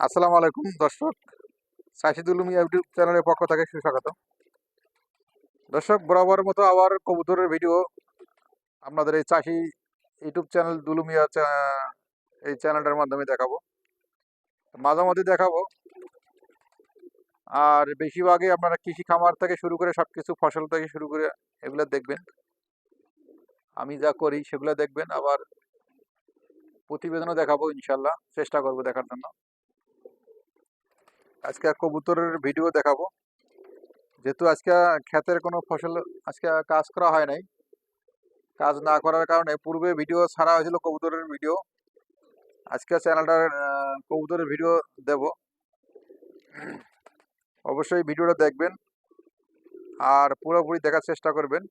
আসসালামু আলাইকুম, দর্শক। সাইসিদুল ইউটিউব চ্যানেলের পক্ষ থেকে সুস্বাগত। দর্শক, বরাবর মতো আবার কবুতরের ভিডিও। আপনাদের এই চাষি ইউটিউব চ্যানেল দুলুমিয়া এই চ্যানেলটার মাধ্যমে দেখাবো। মাঝে মধ্যে দেখাবো। আর বেশিরভাগই আপনারা কৃষি খামার থেকে শুরু করে সব কিছু ফসল থেকে শুরু করে এগুলো দেখবেন। আমি যা করি সেগুলো দেখবেন। আবার প্রতিবেদনও দেখাবো ইনশাল্লাহ চেষ্টা করব দেখার জন্য। আজকে কবুতরের ভিডিও দেখাবো। যেহেতু আজকে ক্ষেতের কোনো ফসল আজকে কাজ করা হয় নাই, কাজ না করার কারণে পূর্বে ভিডিও ছাড়া হয়েছিল কবুতরের ভিডিও আজকে চ্যানেলটার কবুতরের ভিডিও দেব। অবশ্যই ভিডিওটা দেখবেন আর পুরোপুরি দেখার চেষ্টা করবেন।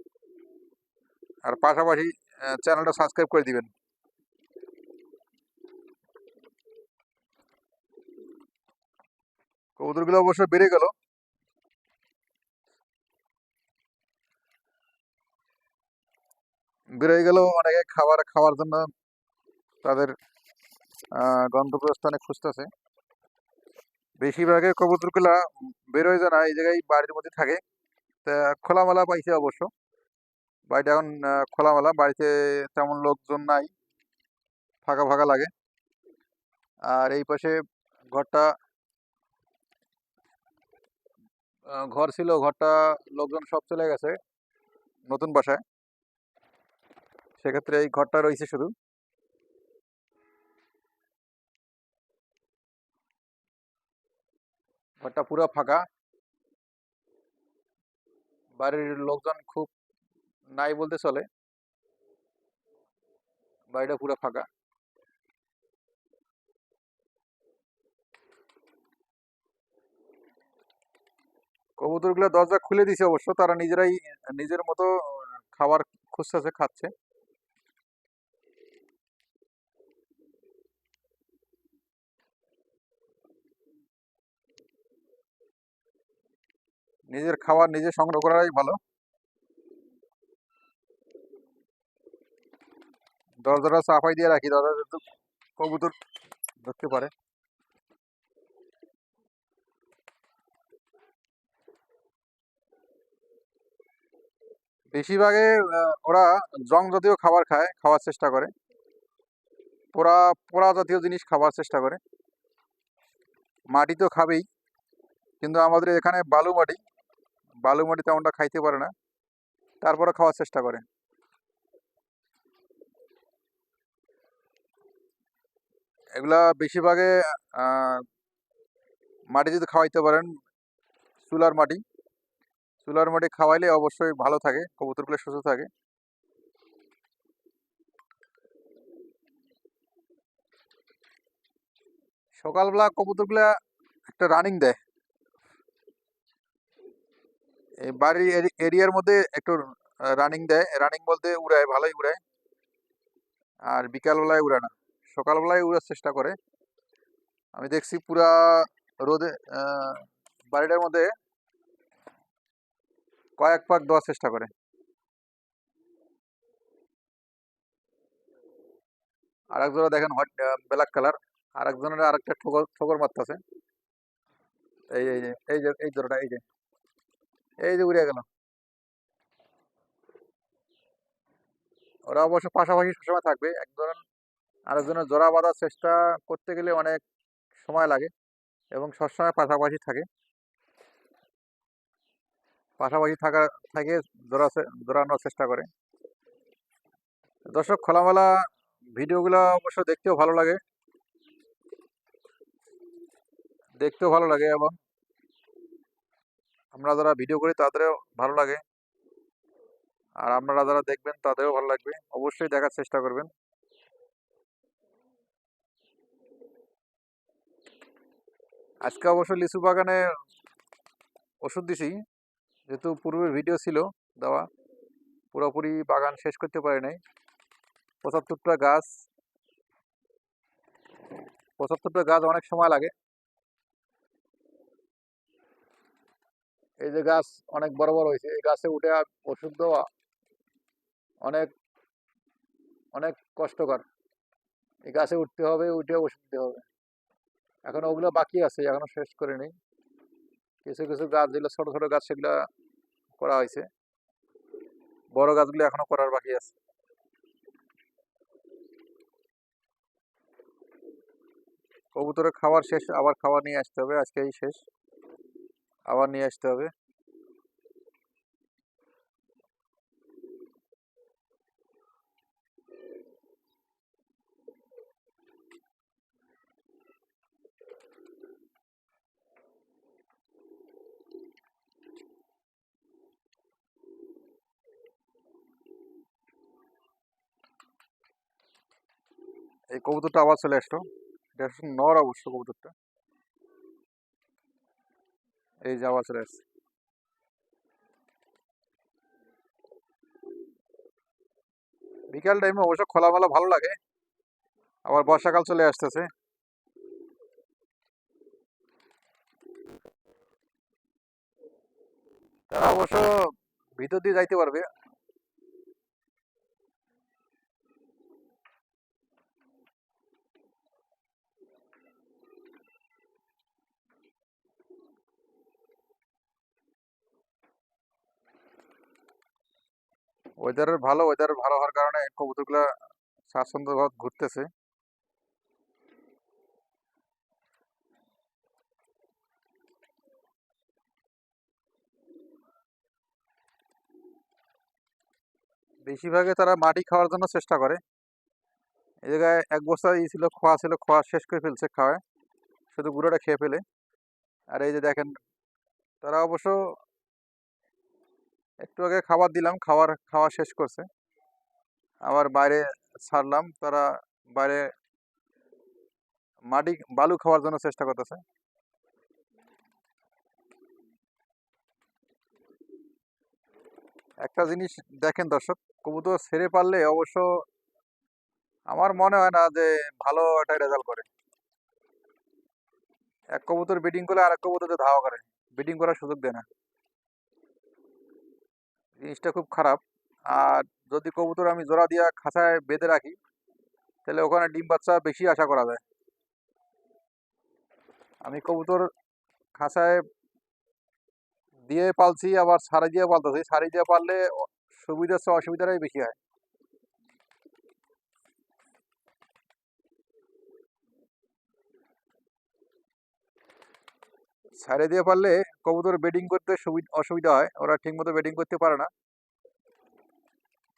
আর পাশাপাশি চ্যানেলটা সাবস্ক্রাইব করে দিবেন। কবুতরগুলো অবশ্য বেড়ে গেল। বেড়ে গেল অনেকে খাবার খাওয়ার জন্য তাদের গন্তব্যস্থানে খুঁজতেছে। বেশিরভাগের কবুতরগুলা বেরোয় যায় না, এই জায়গায় বাড়ির মধ্যে থাকে। তা খোলামেলা পাইছে অবশ্য। বাড়িটা এখন খোলামেলা, বাড়িতে তেমন লোকজন নাই। ফাঁকা ফাঁকা লাগে। আর এই পাশে ঘরটা ঘর ছিল, ঘরটা লোকজন সব চলে গেছে নতুন বাসায়। সেক্ষেত্রে এই ঘরটা রয়েছে শুধু। ঘরটা পুরো ফাঁকা। বাড়ির লোকজন খুব নাই বলতে চলে। বাড়িটা পুরো ফাঁকা। কবুতরগুলো দরজা খুলে দিছে অবশ্য, তারা নিজেরাই, নিজের মতো খাবার খুঁজতেছে, খাচ্ছে। নিজের খাবার নিজে সংগ্রহ করাই ভালো। দরজাটা চাপাই দিয়ে রাখি দরজা কবুতর ঢুকতে পারে। বেশিরভাগে ওরা জং জাতীয় খাবার খায়, খাওয়ার চেষ্টা করে। পোড়া পোড়া জাতীয় জিনিস খাওয়ার চেষ্টা করে। মাটি তো খাবেই, কিন্তু আমাদের এখানে বালু মাটি বালু মাটি তেমনটা খাইতে পারে না। তারপরে খাওয়ার চেষ্টা করে। এগুলা বেশিরভাগে মাটি যদি খাওয়াইতে পারেন, চুলার মাটি চুলার মাটি খাওয়াইলে অবশ্যই ভালো থাকে কবুতরগুলো সুস্থ থাকে। সকালবেলা কবুতরগুলা একটা রানিং দেয়। এই বাড়ির এরিয়ার মধ্যে একটু রানিং দেয়। রানিং বলতে উড়ায়, ভালোই উড়ায়। আর বিকালবেলায় উড়ায় না। সকালবেলায় উড়ার চেষ্টা করে। আমি দেখছি পুরা রোদে বাড়িটার মধ্যে কয়েক পাক দেওয়ার চেষ্টা করে। আর এক দেখেন হোয়াইট ব্ল্যাক কালার। আর একজনের আরেকটা ঠোকর ঠোকর মারতেছে। এই এই যে এই যে, এই জোড়াটা, এই যে। এই যে উড়ে গেল। ওরা অবশ্য পাশাপাশি সবসময় থাকবে। একজন আরেকজনের জোড়া বাঁধার চেষ্টা করতে গেলে অনেক সময় লাগে এবং সবসময় পাশাপাশি থাকে। পাশাপাশি থাকা, থাকে জোড়া জোড়ানোর চেষ্টা করে। দর্শক, খোলামেলা ভিডিওগুলো অবশ্য দেখতেও ভালো লাগে। দেখতেও ভালো লাগে এবং আমরা যারা ভিডিও করি তাদেরও ভালো লাগে। আর আপনারা যারা দেখবেন তাদেরও ভালো লাগবে। অবশ্যই দেখার চেষ্টা করবেন। আজকে অবশ্য লিচু বাগানে ওষুধ দিছি। যেহেতু পূর্বে ভিডিও ছিল দেওয়া, পুরোপুরি বাগান শেষ করতে পারি নাই। পঁচাত্তরটা গাছ পঁচাত্তরটা গাছ অনেক সময় লাগে। এই যে গাছ অনেক বড় বড় হয়েছে, এই গাছে উঠে ওষুধ দেওয়া অনেক অনেক কষ্টকর। এই গাছে উঠতে হবে, উঠে ওষুধ দিতে হবে। এখন ওগুলো বাকি আছে, এখনও শেষ করে নেই কিছু কিছু গাছ যেগুলো ছোট ছোট গাছ, সেগুলো করা হয়েছে বড় গাছগুলো এখনও করার বাকি আছে। কবুতরের খাবার শেষ, আবার খাবার নিয়ে আসতে হবে। আজকেই শেষ। আবার নিয়ে আসতে হবে। এই কবুতরটা আবার চলে আসলো। এটা নর অবশ্য কবুতরটা। এই যে আবার চলে আসছে। বিকাল টাইমে অবশ্য খোলামেলা ভালো লাগে। আবার বর্ষাকাল চলে আসতেছে। তারা অবশ্য ভিতর দিয়ে যাইতে পারবে। ওয়েদারের ভালো ওয়েদার ভালো হওয়ার কারণে কবুতরগুলা স্বাচ্ছন্দ্যভাবে ঘুরতেছে। বেশিরভাগে তারা মাটি খাওয়ার জন্য চেষ্টা করে। এই জায়গায় এক বস্তা ই ছিল, খোয়া ছিল, খোয়া শেষ করে ফেলছে খাওয়ায়। শুধু গুঁড়োটা খেয়ে ফেলে। আর এই যে দেখেন, তারা অবশ্য একটু আগে খাবার দিলাম খাবার খাওয়া শেষ করছে। আবার বাইরে ছাড়লাম, তারা বাইরে মাটি, বালু খাওয়ার জন্য চেষ্টা করতেছে। একটা জিনিস দেখেন দর্শক, কবুতর ছেড়ে পারলে অবশ্য আমার মনে হয় না যে ভালো একটা রেজাল্ট করে। এক কবুতর ব্রিডিং করলে আর এক কবুতর ধাওয়া করে ব্রিডিং করার সুযোগ দেয় না। জিনিসটা খুব খারাপ। আর যদি কবুতর আমি জোড়া দিয়া খাঁচায় বেঁধে রাখি, তাহলে ওখানে ডিম বাচ্চা বেশি আশা করা যায়। আমি কবুতর খাঁচায় দিয়ে পালছি, আবার সারি দিয়ে পালতেছি। সারি দিয়ে পারলে সুবিধা অসুবিধাটাই বেশি হয়। সারে দিয়ে পারলে কবুতর বেডিং করতে সুবিধা অসুবিধা হয়। ওরা ঠিকমতো বেডিং করতে পারে না।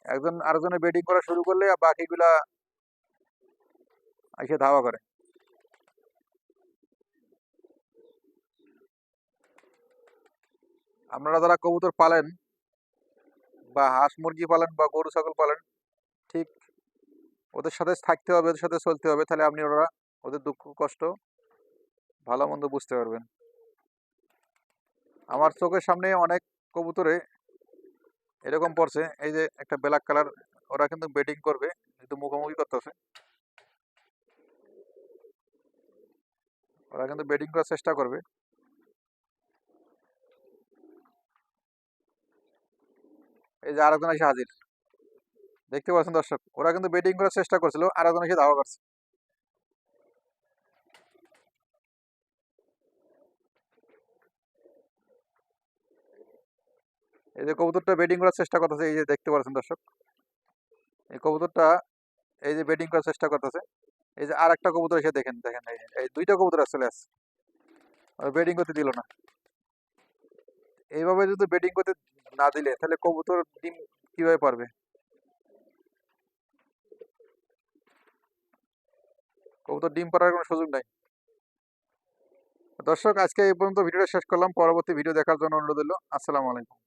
একজন আরেকজনে বেডিং করা শুরু করলে বাকিগুলা এসে ধাওয়া করে। আপনারা যারা কবুতর পালেন বা হাঁস মুরগি পালেন বা গরু, ছাগল পালেন, ঠিক ওদের সাথে থাকতে হবে, ওদের সাথে চলতে হবে। তাহলে আপনি ওরা, ওদের দুঃখ, কষ্ট, ভালো, মন্দ বুঝতে পারবেন। আমার চোখের সামনে অনেক কবুতরে এরকম পড়ছে। এই যে একটা ব্ল্যাক কালার ওরা কিন্তু বেটিং করবে, কিন্তু মুখোমুখি করতেছে। ওরা কিন্তু বেটিং করার চেষ্টা করবে। এই যে আরেকজন এসে হাজির। দেখতে পাচ্ছেন দর্শক, ওরা কিন্তু বেটিং করার চেষ্টা করছিল, আরেকজন এসে ধাওয়া করছে। এই যে কবুতরটা বেটিং করার চেষ্টা করতেছে, এই যে দেখতে পাচ্ছেন দর্শক। এই কবুতরটা, এই যে বেটিং করার চেষ্টা করতেছে। এই যে আর একটা কবুতর এসে দেখেন দেখেন এই দুইটা কবুতর চলে আসছে বেটিং করতে দিল না। এইভাবে যদি বেটিং করতে না দিলে, তাহলে কবুতর ডিম কীভাবে পারবে? কবুতর ডিম পাড়ার কোনো সুযোগ নাই। দর্শক, আজকে এই পর্যন্ত ভিডিওটা শেষ করলাম। পরবর্তী ভিডিও দেখার জন্য অনুরোধ হলো আসসালামু আলাইকুম।